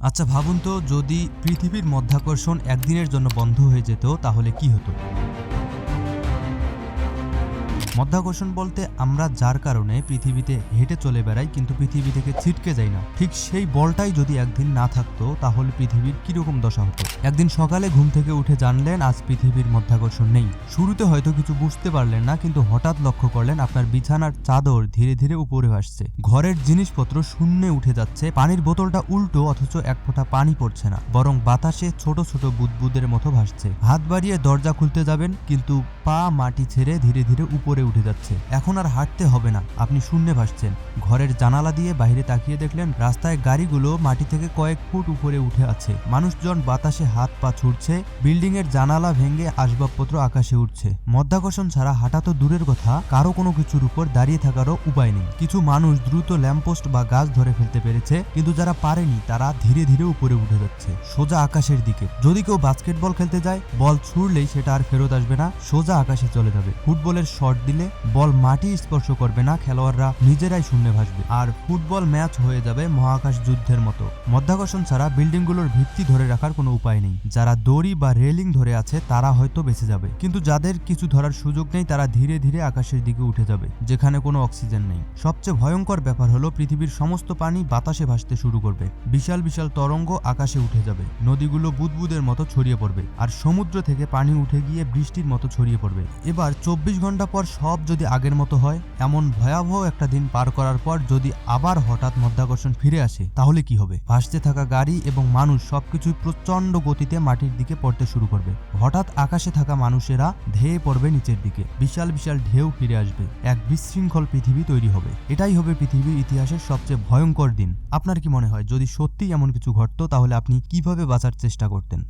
আচ্ছা ভাবুন তো যদি পৃথিবীর মধ্যাকর্ষণ একদিনের জন্য বন্ধ হয়ে যেত তাহলে কি হতো? মধ্যাকর্ষণ বলতে আমরা যার কারণে পৃথিবীতে হেঁটে চলে বেড়াই, কিন্তু পৃথিবী থেকে ছিটকে যাই না। ঠিক সেই বলটাই যদি একদিন না থাকতো, তাহলে পৃথিবীর কীরকম দশা হতো? একদিন সকালে ঘুম থেকে উঠে জানলেন, আজ পৃথিবীর মধ্যাকর্ষণ নেই। শুরুতে হয়তো কিছু বুঝতে পারলেন না, কিন্তু হঠাৎ লক্ষ্য করলেন, আপনার বিছানার চাদর ধীরে ধীরে উপরে আসছে ঘরের জিনিসপত্র শূন্যে উঠে যাচ্ছে, পানির বোতলটা উল্টো, অথচ এক ফোঁটা পানি পড়ছে না। বরং বাতাসে ছোট ছোট বুদবুদের মতো ভাসছে। হাত বাড়িয়ে দরজা খুলতে যাবেন, কিন্তু পা মাটি ছেড়ে ধীরে ধীরে উপরে উঠে যাচ্ছে। এখন আর হাঁটতে হবে না। আপনি শূন্যে ভাসছেন। ঘরের জানালা দিয়ে বাইরে তাকিয়ে দেখলেন, রাস্তায় গাড়িগুলো মাটি থেকে কয়েক ফুট উপরে উঠে আছে। মানুষজন বাতাসে হাত পা ছুটছে বিল্ডিং এর জানালা ভেঙে আসবাবপত্র আকাশে উঠছে মধ্যাকর্ষণ ছাড়া হাঁটা তো দূরের কথা, কারও কোনো কিছুর উপর দাঁড়িয়ে থাকারও উপায় নেই। কিছু মানুষ দ্রুত ল্যাম্পপোস্ট বা গাছ ধরে ফেলতে পেরেছে, কিন্তু যারা পারেনি, তারা ধীরে ধীরে উপরে উঠে যাচ্ছে। সোজা আকাশের দিকে। যদি কেউ বাস্কেটবল খেলতে যায়, বল ছুড়লেই সেটা আর ফেরত আসবে না, সোজা আকাশে চলে যাবে। ফুটবলের শট দিলে বল মাটি স্পর্শ করবে না, খেলোয়াড়রা নিজেরাই শূন্যে ভাসবে। আর ফুটবল ম্যাচ হয়ে যাবে মহাকাশ যুদ্ধের মতো। মধ্যাকর্ষণ ছাড়া বিল্ডিংগুলোর ভিত্তি ধরে রাখার কোনো উপায় নেই। যারা দড়ি বা রেলিং ধরে আছে, তারা হয়তো বেঁচে যাবে। কিন্তু যাদের কিছু ধরার সুযোগ নেই, তারা ধীরে ধীরে আকাশের দিকে উঠে যাবে, যেখানে কোনো অক্সিজেন নেই। সবচেয়ে ভয়ঙ্কর ব্যাপার হলো পৃথিবীর সমস্ত পানি বাতাসে ভাসতে শুরু করবে। বিশাল বিশাল তরঙ্গ আকাশে উঠে যাবে। নদীগুলো বুদবুদের মতো ছড়িয়ে পড়বে। আর সমুদ্র থেকে পানি উঠে গিয়ে বৃষ্টির মতো ছড়িয়ে পড়বে। এবার চব্বিশ ঘণ্টা পর সব যদি আগের মতো হয়, এমন ভয়াবহ একটা দিন পার করার পর যদি আবার হঠাৎ মধ্যাকর্ষণ ফিরে আসে, তাহলে কি হবে? ভাসতে থাকা গাড়ি এবং মানুষ সবকিছুই প্রচণ্ড গতিতে মাটির দিকে পড়তে শুরু করবে। হঠাৎ আকাশে থাকা মানুষেরা ধেয়ে পড়বে নিচের দিকে। বিশাল বিশাল ঢেউ ফিরে আসবে। এক বিশৃঙ্খল পৃথিবী তৈরি হবে। এটাই হবে পৃথিবীর ইতিহাসের সবচেয়ে ভয়ঙ্কর দিন। আপনার কি মনে হয়, যদি সত্যিই এমন কিছু ঘটতো, তাহলে আপনি কীভাবে বাঁচার চেষ্টা করতেন?